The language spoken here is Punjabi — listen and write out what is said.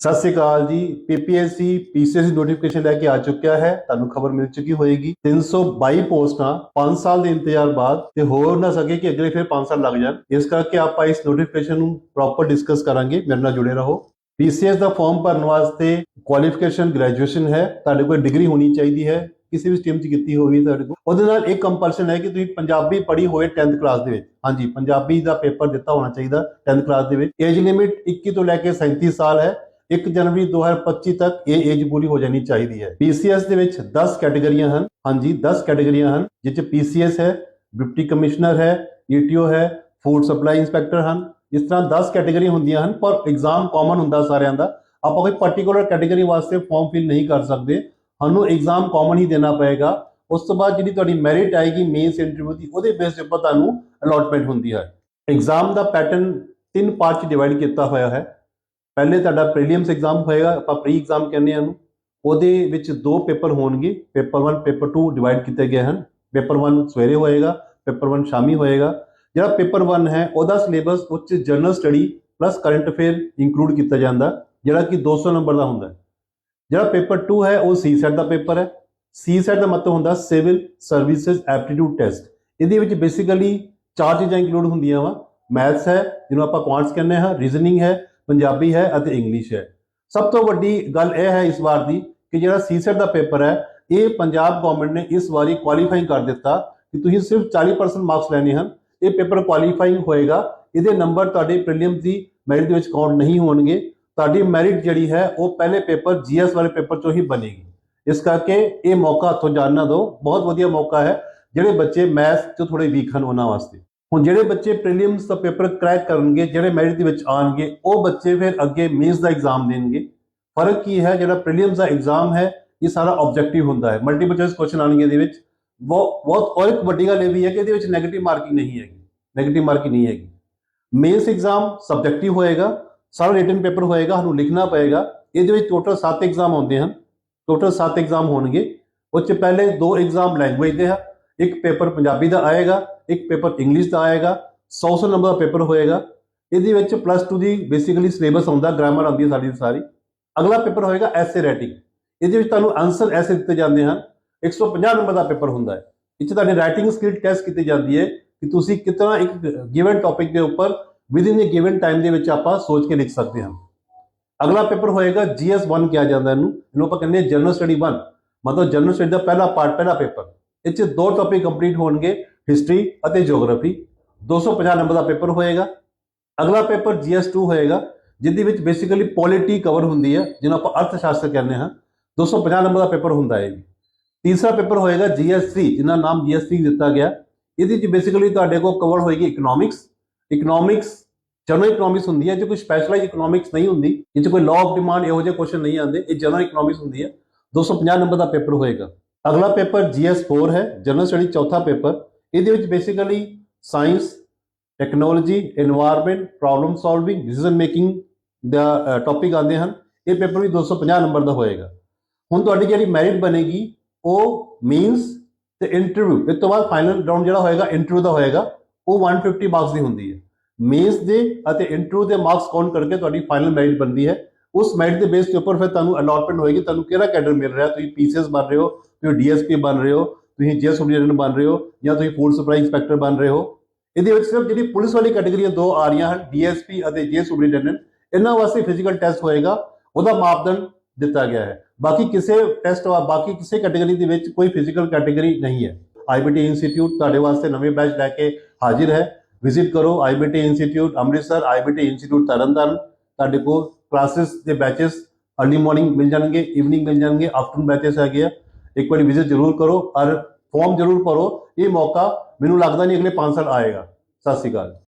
ਸਤਿ ਸ੍ਰੀ ਅਕਾਲ ਜੀ। ਪੀਪੀਐਸਸੀ ਪੀਸੀਐਸਸੀ ਨੋਟੀਫਿਕੇਸ਼ਨ ਲੈ ਕੇ ਆ ਚੁੱਕਿਆ ਹੈ। ਤੁਹਾਨੂੰ ਖਬਰ ਮਿਲ ਚੁੱਕੀ ਹੋਏਗੀ। 322 ਪੋਸਟਾਂ 5 ਸਾਲ ਦੇ ਇੰਤਜ਼ਾਰ ਬਾਅਦ ਤੇ ਹੋਰ ਨਾ ਸਕੇ ਕਿ ਅਗਲੇ ਫਿਰ 5 ਸਾਲ ਲੱਗ ਜਾਣ। ਇਸ ਕਰਕੇ ਆਪਾਂ ਇਸ ਨੋਟੀਫਿਕੇਸ਼ਨ ਨੂੰ ਪ੍ਰੋਪਰ ਡਿਸਕਸ ਕਰਾਂਗੇ। ਮੇਰੇ ਨਾਲ ਜੁੜੇ ਰਹੋ। ਪੀਸੀਐਸ ਦਾ ਫਾਰਮ ਭਰਨ ਵਾਸਤੇ ਕੁਆਲੀਫਿਕੇਸ਼ਨ ਗ੍ਰੈਜੂਏਸ਼ਨ ਹੈ। ਤੁਹਾਡੇ ਕੋਲ ਡਿਗਰੀ ਹੋਣੀ ਚਾਹੀਦੀ ਹੈ। ਕਿਸੇ ਵੀ ਸਟਰੀਮ 'ਚ ਕੀਤੀ ਹੋਵੇ ਤੁਹਾਡੇ ਕੋਲ। ਉਹਦੇ ਨਾਲ ਇੱਕ ਕੰਪਲਸ਼ਨ ਹੈ ਕਿ ਤੁਸੀਂ ਪੰਜਾਬੀ ਪੜ੍ਹੀ ਹੋਵੇ 10th ਕਲਾਸ ਦੇ ਵਿੱਚ। ਹਾਂਜੀ, ਪੰਜਾਬੀ ਦਾ ਪੇਪਰ ਦਿੱਤਾ ਹੋਣਾ ਚਾਹੀਦਾ 10th ਕਲਾਸ ਦੇ ਵਿੱਚ। ਏਜ ਲਿਮਿਟ 21 ਤੋਂ ਲੈ ਕੇ 37 ਸਾਲ ਹੈ। 1 ਜਨਵਰੀ 2025 ਤੱਕ ਇਹ ਏਜ ਪੂਰੀ ਹੋ ਜਾਣੀ ਚਾਹੀਦੀ ਹੈ। ਪੀਸੀਐਸ ਦੇ ਵਿੱਚ 10 ਕੈਟਾਗਰੀਆਂ ਹਨ। ਹਾਂਜੀ 10 ਕੈਟਾਗਰੀਆਂ ਹਨ ਜਿਸ 'ਚ ਪੀਸੀਐਸ ਹੈ ਡਿਪਟੀ ਕਮਿਸ਼ਨਰ ਹੈ ਈਟੀਓ ਹੈ ਫੂਡ ਸਪਲਾਈ ਇੰਸਪੈਕਟਰ ਹਨ। ਇਸ ਤਰ੍ਹਾਂ 10 ਕੈਟਾਗਰੀਆਂ ਹੁੰਦੀਆਂ ਹਨ, ਪਰ ਐਗਜ਼ਾਮ ਕਾਮਨ ਹੁੰਦਾ ਸਾਰਿਆਂ ਦਾ। ਆਪਾਂ ਕੋਈ ਪਾਰਟਿਕੂਲਰ ਕੈਟਾਗਰੀ ਵਾਸਤੇ ਫਾਰਮ ਫਿਲ ਨਹੀਂ ਕਰ ਸਕਦੇ। ਸਾਨੂੰ ਐਗਜ਼ਾਮ ਕਾਮਨ ਹੀ ਦੇਣਾ ਪਏਗਾ। ਉਸ ਤੋਂ ਬਾਅਦ ਜਿਹੜੀ ਤੁਹਾਡੀ ਮੈਰਿਟ ਆਏਗੀ ਮੇਨਸ ਇੰਟਰਵਿਊ ਦੀ, ਉਹਦੇ ਬੇਸ ਤੇ ਉੱਪਰ ਤੁਹਾਨੂੰ ਅਲੋਟਮੈਂਟ ਹੁੰਦੀ ਹੈ। ਐਗਜ਼ਾਮ ਦਾ ਪੈਟਰਨ ਤਿੰਨ ਪਾਰਟ ਚ ਡਿਵਾਈਡ ਕੀਤਾ ਹੋਇਆ ਹੈ। ਪਹਿਲੇ ਤੁਹਾਡਾ ਪ੍ਰੀਲੀਮਸ ਐਗਜ਼ਾਮ ਹੋਏਗਾ, ਆਪਾਂ ਪ੍ਰੀ ਐਗਜ਼ਾਮ ਕਹਿੰਦੇ ਹਾਂ ਨੂੰ ਉਹਦੇ ਵਿੱਚ ਦੋ ਪੇਪਰ ਹੋਣਗੇ। ਪੇਪਰ 1 ਪੇਪਰ 2 ਡਿਵਾਈਡ ਕੀਤੇ ਗਏ ਹਨ। ਪੇਪਰ 1 ਸਵੇਰੇ ਹੋਏਗਾ, ਪੇਪਰ 1 ਸ਼ਾਮੀ ਹੋਏਗਾ। ਜਿਹੜਾ ਪੇਪਰ 1 ਹੈ, ਉਹਦਾ ਸਿਲੇਬਸ ਉੱਚ general study plus current affair include ਕੀਤਾ ਜਾਂਦਾ, ਜਿਹੜਾ ਕਿ 200 ਨੰਬਰ ਦਾ ਹੁੰਦਾ ਹੈ। ਜਿਹੜਾ ਪੇਪਰ 2 ਹੈ, ਉਹ ਸੀ ਸੈਟ ਦਾ ਪੇਪਰ ਹੈ। ਸੀ ਸੈਟ ਦਾ ਮਤਲਬ ਹੁੰਦਾ ਸਿਵਲ ਸਰਵਿਸਿਜ਼ ਐਪਟੀਟਿਊਡ ਟੈਸਟ ਇਹਦੇ ਵਿੱਚ ਬੇਸਿਕਲੀ ਚਾਰ ਚੀਜ਼ਾਂ ਇਨਕਲੂਡ ਹੁੰਦੀਆਂ ਵਾ। ਮੈਥਸ ਹੈ, ਜਿਹਨੂੰ ਆਪਾਂ ਕੁਆਂਟਸ ਕਹਿੰਦੇ ਹਾਂ ਰੀਜ਼ਨਿੰਗ ਹੈ ਪੰਜਾਬੀ ਹੈ ਅਤੇ ਇੰਗਲਿਸ਼ ਹੈ। ਸਭ ਤੋਂ ਵੱਡੀ ਗੱਲ ਇਹ ਹੈ ਇਸ ਵਾਰ ਦੀ ਕਿ ਜਿਹੜਾ ਸੀ ਸੈਟ ਦਾ ਪੇਪਰ ਹੈ, ਇਹ ਪੰਜਾਬ ਗਵਰਨਮੈਂਟ ਨੇ ਇਸ ਵਾਰੀ ਕੁਆਲੀਫਾਈ ਕਰ ਦਿੱਤਾ ਕਿ ਤੁਸੀਂ ਸਿਰਫ 40% ਮਾਰਕਸ ਲੈਣੇ ਹਨ। ਇਹ ਪੇਪਰ ਕੁਆਲੀਫਾਈਂਗ ਹੋਏਗਾ। ਇਹਦੇ ਨੰਬਰ ਤੁਹਾਡੇ ਪ੍ਰੀਲਿਮਸ ਦੀ ਮੈਰਿਟ ਦੇ ਵਿੱਚ ਕਾਊਂਟ ਨਹੀਂ ਹੋਣਗੇ। ਤੁਹਾਡੀ ਮੈਰਿਟ ਜਿਹੜੀ ਹੈ, ਉਹ ਪਹਿਲੇ ਪੇਪਰ ਜੀਐਸ ਵਾਲੇ ਪੇਪਰ ਚੋਂ ਹੀ ਬਣੇਗੀ। ਇਸ ਕਰਕੇ ਇਹ ਮੌਕਾ ਹੱਥੋਂ ਜਾਣ ਨਾ ਦਿਓ ਬਹੁਤ ਵਧੀਆ ਮੌਕਾ ਹੈ। ਜਿਹੜੇ ਬੱਚੇ ਮੈਥ 'ਚ ਥੋੜੇ ਵੀਕ ਹਨ, ਉਹਨਾਂ ਵਾਸਤੇ। ਹੁਣ ਜਿਹੜੇ ਬੱਚੇ ਪ੍ਰੀਲਿਮਸ ਦਾ ਪੇਪਰ ਕ੍ਰੈਕ ਕਰਨਗੇ, ਜਿਹੜੇ ਮੈਰਿਟ ਦੇ ਵਿੱਚ ਆਣਗੇ ਉਹ ਬੱਚੇ ਫਿਰ ਅੱਗੇ ਮੇਨਸ ਦਾ ਐਗਜ਼ਾਮ ਦੇਣਗੇ। ਫ਼ਰਕ ਕੀ ਹੈ? ਜਿਹੜਾ ਪ੍ਰੀਲਿਮਸ ਦਾ ਐਗਜ਼ਾਮ ਹੈ, ਇਹ ਸਾਰਾ ਆਬਜੈਕਟਿਵ ਹੁੰਦਾ ਹੈ। ਮਲਟੀਪਲ ਚੋਇਸ ਕੁਐਸਚਨ ਆਣਗੇ ਇਹਦੇ ਵਿੱਚ। ਬਹੁਤ ਬਹੁਤ, ਔਰ ਇੱਕ ਵੱਡੀ ਗੱਲ ਇਹ ਵੀ ਹੈ ਕਿ ਇਹਦੇ ਵਿੱਚ 네ਗੇਟਿਵ ਮਾਰਕਿੰਗ ਨਹੀਂ ਹੈਗੀ। 네ਗੇਟਿਵ ਮਾਰਕਿੰਗ ਨਹੀਂ ਹੈਗੀ। ਮੇਨਸ ਐਗਜ਼ਾਮ ਸਬਜੈਕਟਿਵ ਹੋਏਗਾ, ਸਾਰਾ ਰਿਟਨ ਪੇਪਰ ਹੋਏਗਾ, ਸਾਨੂੰ ਲਿਖਣਾ ਪਏਗਾ। ਇਹਦੇ ਵਿੱਚ ਟੋਟਲ 7 ਐਗਜ਼ਾਮ ਆਉਂਦੇ ਹਨ। ਟੋਟਲ 7 ਐਗਜ਼ਾਮ ਹੋਣਗੇ। ਉਹ 'ਚ ਪਹਿਲੇ ਦੋ ਐਗਜ਼ਾਮ ਲੈਂਗੁਏਜ ਦੇ ਆ। ਇੱਕ ਪੇਪਰ ਪੰਜਾਬੀ ਦਾ ਆਏਗਾ ਇੱਕ ਪੇਪਰ ਇੰਗਲਿਸ਼ ਦਾ ਆਏਗਾ 100 ਨੰਬਰ ਦਾ ਪੇਪਰ ਹੋਏਗਾ। ਇਹਦੇ ਵਿੱਚ ਪਲੱਸ 2 ਦੀ ਬੇਸਿਕਲੀ ਸਿਲੇਬਸ ਆਉਂਦਾ ਗ੍ਰਾਮਰ ਆਉਂਦੀ ਹੈ ਸਾਡੀ ਸਾਰੀ। ਅਗਲਾ ਪੇਪਰ ਹੋਏਗਾ ਐਸੇ ਰਾਈਟਿੰਗ ਇਹਦੇ ਵਿੱਚ ਤੁਹਾਨੂੰ ਆਨਸਰ ਐਸੇ ਦਿੱਤੇ ਜਾਂਦੇ ਹਨ। 150 ਨੰਬਰ ਦਾ ਪੇਪਰ ਹੁੰਦਾ ਹੈ। ਇਹ 'ਚ ਤੁਹਾਡੀ ਰਾਈਟਿੰਗ ਸਕਿੱਲ ਟੈਸਟ ਕੀਤੀ ਜਾਂਦੀ ਹੈ ਕਿ ਤੁਸੀਂ ਕਿਤਨਾ ਇੱਕ ਗਿਵਨ ਟੌਪਿਕ ਦੇ ਉੱਪਰ ਵਿਦਿਨ ਅ ਗਿਵਨ ਟਾਈਮ ਦੇ ਵਿੱਚ ਆਪਾਂ ਸੋਚ ਕੇ ਲਿਖ ਸਕਦੇ ਹਾਂ। ਅਗਲਾ ਪੇਪਰ ਹੋਏਗਾ GS 1 ਕਿਹਾ ਜਾਂਦਾ ਇਹਨੂੰ। ਇਹਨੂੰ ਆਪਾਂ ਕਹਿੰਦੇ ਹਾਂ ਜਨਰਲ ਸਟੱਡੀ 1 ਮਤਲਬ ਜਨਰਲ ਸਟੱਡੀ ਦਾ ਪਹਿਲਾ ਪਾਰਟ ਪਹਿਲਾ ਪੇਪਰ। ਇਹ 'ਚ ਦੋ ਟੌਪਿਕ ਕੰਪਲੀਟ ਹੋਣਗੇ। ਹਿਸਟਰੀ ਅਤੇ ਜੀਓਗ੍ਰਾਫੀ 250 ਨੰਬਰ ਦਾ ਪੇਪਰ ਹੋਏਗਾ। ਅਗਲਾ ਪੇਪਰ GS 2 ਹੋਏਗਾ ਜਿਹਦੇ ਵਿੱਚ ਬੇਸਿਕਲੀ ਪੋਲਿਟੀ ਕਵਰ ਹੁੰਦੀ ਹੈ, ਜਿਹਨੂੰ ਆਪਾਂ ਅਰਥ ਸ਼ਾਸਤਰ ਕਹਿੰਦੇ ਹਾਂ। 250 ਨੰਬਰ ਦਾ ਪੇਪਰ ਹੁੰਦਾ ਹੈ ਤੀਸਰਾ ਪੇਪਰ ਹੋਏਗਾ GS 3 ਜਿਹਦਾ ਨਾਮ GS 3 ਦਿੱਤਾ ਗਿਆ। ਇਹਦੇ ਵਿੱਚ ਬੇਸਿਕਲੀ ਤੁਹਾਡੇ ਕੋਲ ਕਵਰ ਹੋਏਗੀ ਇਕਨੋਮਿਕਸ ਇਕਨੋਮਿਕਸ ਜਨਰਲ ਇਕਨੋਮਿਕਸ ਹੁੰਦੀ ਹੈ, ਜੇ ਕੋਈ ਸਪੈਸ਼ਲਾਈਜ਼ ਇਕਨੋਮਿਕਸ ਨਹੀਂ ਹੁੰਦੀ, ਇਹ 'ਚ ਕੋਈ ਲਾਅ ਆਫ ਡਿਮਾਂਡ ਇਹੋ ਜਿਹੇ ਕੁਐਸਚਨ ਨਹੀਂ ਆਉਂਦੇ, ਇਹ ਜਨਰਲ ਇਕਨੋਮਿਕਸ ਹੁੰਦੀ ਹੈ। 250 ਨੰਬਰ ਦਾ ਪੇਪਰ ਹੋਏਗਾ। ਅਗਲਾ ਪੇਪਰ GS4 ਹੈ ਜਨਰਲ ਸਟੱਡੀ ਚੌਥਾ ਪੇਪਰ। ਇਹਦੇ ਵਿੱਚ basically science technology environment problem solving decision making ਦਾ ਟੌਪਿਕ ਆਉਂਦੇ ਹਨ। ਇਹ ਪੇਪਰ ਵੀ 250 ਨੰਬਰ ਦਾ ਹੋਏਗਾ। ਹੁਣ ਤੁਹਾਡੀ ਜਿਹੜੀ ਮੈਰਿਟ ਬਣੇਗੀ, ਉਹ ਮੀਨਸ ਤੇ ਇੰਟਰਵਿਊ ਇਸ ਤੋਂ ਬਾਅਦ ਫਾਈਨਲ ਰਾਉਂਡ ਜਿਹੜਾ ਹੋਏਗਾ ਇੰਟਰਵਿਊ ਦਾ ਹੋਏਗਾ, ਉਹ 150 ਮਾਰਕਸ ਦੀ ਹੁੰਦੀ ਹੈ। ਮੀਨਸ ਦੇ ਅਤੇ ਇੰਟਰਵਿਊ ਦੇ ਮਾਰਕਸ ਕੌਣ ਕਰਕੇ ਤੁਹਾਡੀ ਫਾਈਨਲ ਮੈਰਿਟ ਬਣਦੀ ਹੈ। ਉਸ ਮੈਰਿਟ ਦੇ ਬੇਸ ਤੇ ਉੱਪਰ ਫਿਰ ਤੁਹਾਨੂੰ ਅਲੋਟਮੈਂਟ ਹੋਏਗੀ। ਤੁਹਾਨੂੰ ਕਿਹੜਾ ਕੈਡਰ ਮਿਲ ਰਿਹਾ? ਤੁਸੀਂ ਪੀਸੀਐਸ ਬਣ ਰਹੇ ਹੋ, ਤੁਸੀਂ ਡੀਐਸਪੀ ਬਣ ਰਹੇ ਹੋ ਤੁਸੀਂ ਜੇਲ੍ਹ ਸੁਪਰੀਡੈਂਟ ਬਣ ਰਹੇ ਹੋ ਜਾਂ ਤੁਸੀਂ ਫੂਡ ਸਪਲਾਈ ਇੰਸਪੈਕਟਰ ਬਣ ਰਹੇ ਹੋ, ਇਹਦੇ ਵਿੱਚ ਸਿਰਫ ਜਿਹੜੀ ਪੁਲਿਸ ਵਾਲੀ ਕੈਟਾਗਰੀਆਂ ਦੋ ਆ ਰਹੀਆਂ ਹਨ ਡੀਐਸਪੀ ਅਤੇ ਜੇਲ੍ਹ ਸੁਪਰੀਡੈਂਟ। ਇਹਨਾਂ ਵਾਸਤੇ ਫਿਜ਼ੀਕਲ ਟੈਸਟ ਹੋਏਗਾ, ਉਹਦਾ ਮਾਪਦੰਡ ਦਿੱਤਾ ਗਿਆ ਹੈ। ਬਾਕੀ ਕਿਸੇ ਟੈਸਟ ਵਾ, ਬਾਕੀ ਕਿਸੇ ਕੈਟਾਗਰੀ ਦੇ ਵਿੱਚ ਕੋਈ ਫਿਜ਼ੀਕਲ ਕੈਟਾਗਰੀ ਨਹੀਂ ਹੈ। ਆਈਬੀਟੀ ਇੰਸਟੀਚਿਊਟ ਤੁਹਾਡੇ ਵਾਸਤੇ ਨਵੇਂ ਬੈਚ ਲੈ ਕੇ ਹਾਜ਼ਰ ਹੈ। ਵਿਜ਼ਿਟ ਕਰੋ IBT institute Amritsar IBT institute Tarn Taran. ਤੁਹਾਡੇ ਕੋਲ ਕਲਾਸਿਸ ਦੇ ਬੈਚਸ ਅਰਲੀ ਮਾਰਨਿੰਗ ਮਿਲ ਜਾਣਗੇ ਈਵਨਿੰਗ ਮਿਲ ਜਾਣਗੇ ਆਫਟਰਨੂਨ ਬੈਚਸ ਹੈਗੇ ਆ। ਇੱਕ ਵਾਰੀ ਵਿਜ਼ਿਟ ਜ਼ਰੂਰ ਕਰੋ ਔਰ ਫਾਰਮ ਜ਼ਰੂਰ ਭਰੋ। ਇਹ ਮੌਕਾ ਮੈਨੂੰ ਲੱਗਦਾ ਨਹੀਂ ਅਗਲੇ 5 ਸਾਲ ਆਏਗਾ। ਸਤਿ ਸ਼੍ਰੀ ਅਕਾਲ।